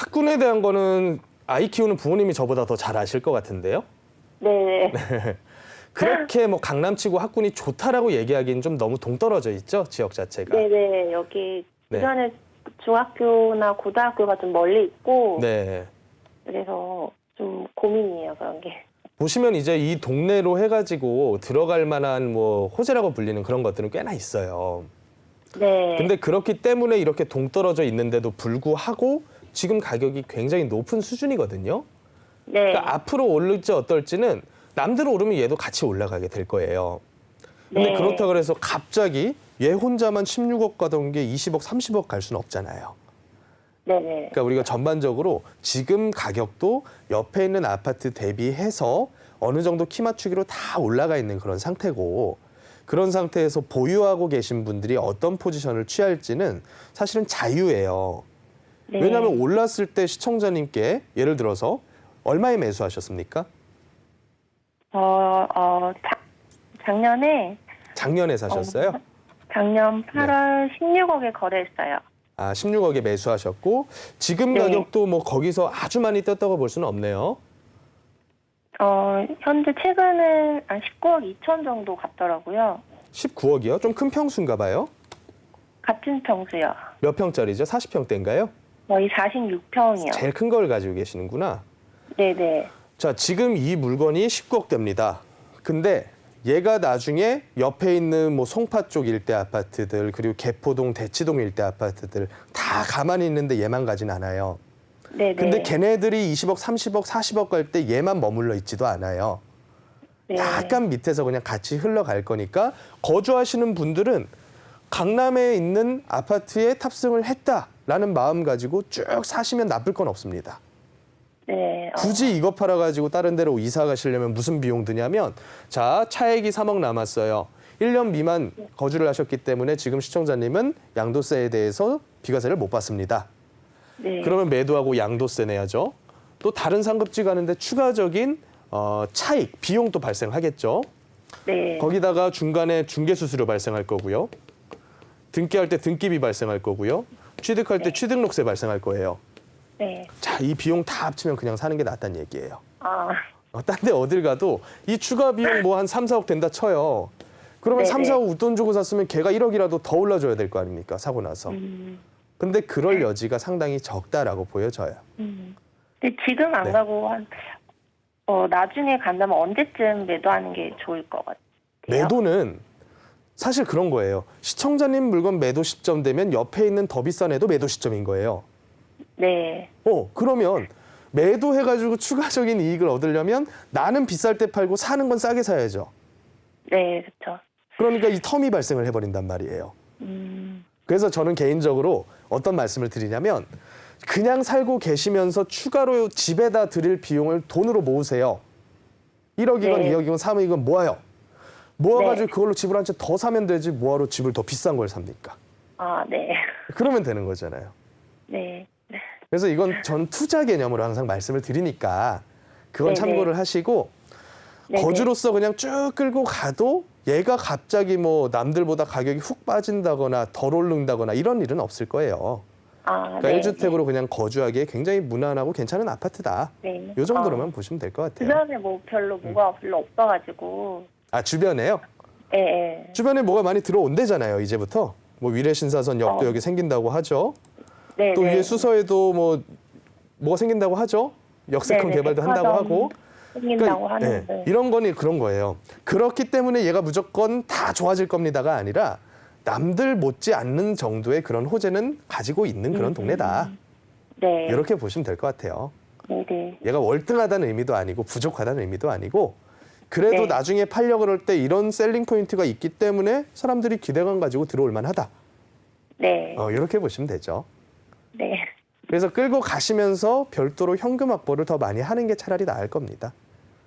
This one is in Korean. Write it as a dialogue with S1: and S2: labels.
S1: 학군에 대한 거는 아이 키우는 부모님이 저보다 더 잘 아실 것 같은데요.
S2: 네.
S1: 그렇게 뭐 강남치고 학군이 좋다라고 얘기하기는 좀 너무 동떨어져 있죠 지역 자체가.
S2: 네네. 여기
S1: 네.
S2: 주변에 중학교나 고등학교가 좀 멀리 있고
S1: 네.
S2: 그래서 좀 고민이에요 그런 게.
S1: 보시면 이제 이 동네로 해가지고 들어갈 만한 뭐 호재라고 불리는 그런 것들은 꽤나 있어요.
S2: 네.
S1: 근데 그렇기 때문에 이렇게 동떨어져 있는데도 불구하고 지금 가격이 굉장히 높은 수준이거든요.
S2: 네.
S1: 그러니까 앞으로 오를지 어떨지는 남들 오르면 얘도 같이 올라가게 될 거예요. 근데
S2: 네.
S1: 그렇다 그래서 갑자기 얘 혼자만 16억 가던 게 20억, 30억 갈 수는 없잖아요.
S2: 네네.
S1: 그러니까 우리가 전반적으로 지금 가격도 옆에 있는 아파트 대비해서 어느 정도 키 맞추기로 다 올라가 있는 그런 상태고 그런 상태에서 보유하고 계신 분들이 어떤 포지션을 취할지는 사실은 자유예요.
S2: 네.
S1: 왜냐하면 올랐을 때 시청자님께 예를 들어서 얼마에 매수하셨습니까?
S2: 어, 어, 자, 작년에
S1: 작년에 사셨어요?
S2: 작년
S1: 네.
S2: 8월 16억에 거래했어요.
S1: 아, 16억에 매수하셨고 지금
S2: 네.
S1: 가격도 뭐 거기서 아주 많이 떴다고 볼 수는 없네요.
S2: 어, 현재 최근은 한 19억 2천 정도 갔더라고요.
S1: 19억이요? 좀 큰 평수인가 봐요.
S2: 같은 평수요.
S1: 몇 평짜리죠? 40평대인가요?
S2: 거의 46평이요.
S1: 제일 큰 걸 가지고 계시는구나.
S2: 네네.
S1: 자, 지금 이 물건이 19억대입니다. 근데 얘가 나중에 옆에 있는 뭐 송파 쪽 일대 아파트들 그리고 개포동 대치동 일대 아파트들 다 가만히 있는데 얘만 가진 않아요.
S2: 네네.
S1: 근데 걔네들이 20억, 30억, 40억 갈 때 얘만 머물러 있지도 않아요.
S2: 네.
S1: 약간 밑에서 그냥 같이 흘러갈 거니까 거주하시는 분들은 강남에 있는 아파트에 탑승을 했다 라는 마음 가지고 쭉 사시면 나쁠 건 없습니다.
S2: 네. 어,
S1: 굳이 이거 팔아가지고 다른 데로 이사 가시려면 무슨 비용 드냐면 자 차액이 3억 남았어요. 1년 미만 거주를 하셨기 때문에 지금 시청자님은 양도세에 대해서 비과세를 못 받습니다.
S2: 네.
S1: 그러면 매도하고 양도세 내야죠. 또 다른 상급지 가는데 추가적인 어, 차익, 비용도 발생하겠죠.
S2: 네.
S1: 거기다가 중간에 중개 수수료 발생할 거고요. 등기할 때 등기비 발생할 거고요. 취득할 때
S2: 네.
S1: 취득록세 발생할 거예요.
S2: 네.
S1: 자, 이 비용 다 합치면 그냥 사는 게 낫다는 얘기예요.
S2: 아,
S1: 어, 딴데 어딜 가도 이 추가 비용 뭐 한 3, 4억 된다 쳐요. 그러면
S2: 네네.
S1: 3, 4억 웃돈 주고 샀으면 걔가 1억이라도 더 올라줘야 될 거 아닙니까? 사고 나서.
S2: 음,
S1: 근데 그럴 여지가 상당히 적다라고 보여져요.
S2: 음. 근데 지금 안
S1: 네.
S2: 가고 한, 어, 나중에 간다면 언제쯤 매도하는 게 좋을 것 같아요?
S1: 매도는 사실 그런 거예요. 시청자님 물건 매도 시점 되면 옆에 있는 더 비싼 애도 매도 시점인 거예요.
S2: 네.
S1: 어, 그러면 매도해가지고 추가적인 이익을 얻으려면 나는 비쌀 때 팔고 사는 건 싸게 사야죠.
S2: 네, 그렇죠.
S1: 그러니까 이 텀이 발생을 해버린단 말이에요.
S2: 음,
S1: 그래서 저는 개인적으로 어떤 말씀을 드리냐면 그냥 살고 계시면서 추가로 집에다 드릴 비용을 돈으로 모으세요. 1억이건
S2: 네.
S1: 2억이건 3억이건 모아요. 모아가지고
S2: 네.
S1: 그걸로 집을 한 채 더 사면 되지 뭐하러 집을 더 비싼 걸 삽니까?
S2: 아, 네.
S1: 그러면 되는 거잖아요.
S2: 네. 네.
S1: 그래서 이건 전 투자 개념으로 항상 말씀을 드리니까 그건
S2: 네네.
S1: 참고를 하시고
S2: 네네.
S1: 거주로서 그냥 쭉 끌고 가도 얘가 갑자기 뭐 남들보다 가격이 훅 빠진다거나 덜 오른다거나 이런 일은 없을 거예요.
S2: 아,
S1: 그러니까
S2: 네.
S1: 1주택으로 그냥 거주하기에 굉장히 무난하고 괜찮은 아파트다.
S2: 네.
S1: 요 정도로만
S2: 어,
S1: 보시면 될 것 같아요.
S2: 주변에 뭐 별로 뭐가 별로 없어가지고.
S1: 아 주변에요?
S2: 예, 예.
S1: 주변에 뭐가 많이 들어온대잖아요. 이제부터 뭐 위례신사선 역도
S2: 어.
S1: 여기 생긴다고 하죠.
S2: 네,
S1: 또
S2: 네.
S1: 위에 수서에도 뭐 뭐가 생긴다고 하죠. 역세권
S2: 네네,
S1: 개발도 한다고
S2: 백화점
S1: 하고.
S2: 생긴다고
S1: 그러니까,
S2: 하는데.
S1: 예, 이런 거니 그런 거예요. 그렇기 때문에 얘가 무조건 다 좋아질 겁니다가 아니라 남들 못지 않는 정도의 그런 호재는 가지고 있는 그런
S2: 음.
S1: 동네다.
S2: 네.
S1: 이렇게 보시면 될 것 같아요.
S2: 네, 네.
S1: 얘가 월등하다는 의미도 아니고 부족하다는 의미도 아니고 그래도
S2: 네.
S1: 나중에 팔려 그럴 때 이런 셀링 포인트가 있기 때문에 사람들이 기대감 가지고 들어올 만하다.
S2: 네.
S1: 어, 이렇게 보시면 되죠.
S2: 네.
S1: 그래서 끌고 가시면서 별도로 현금 확보를 더 많이 하는 게 차라리 나을 겁니다.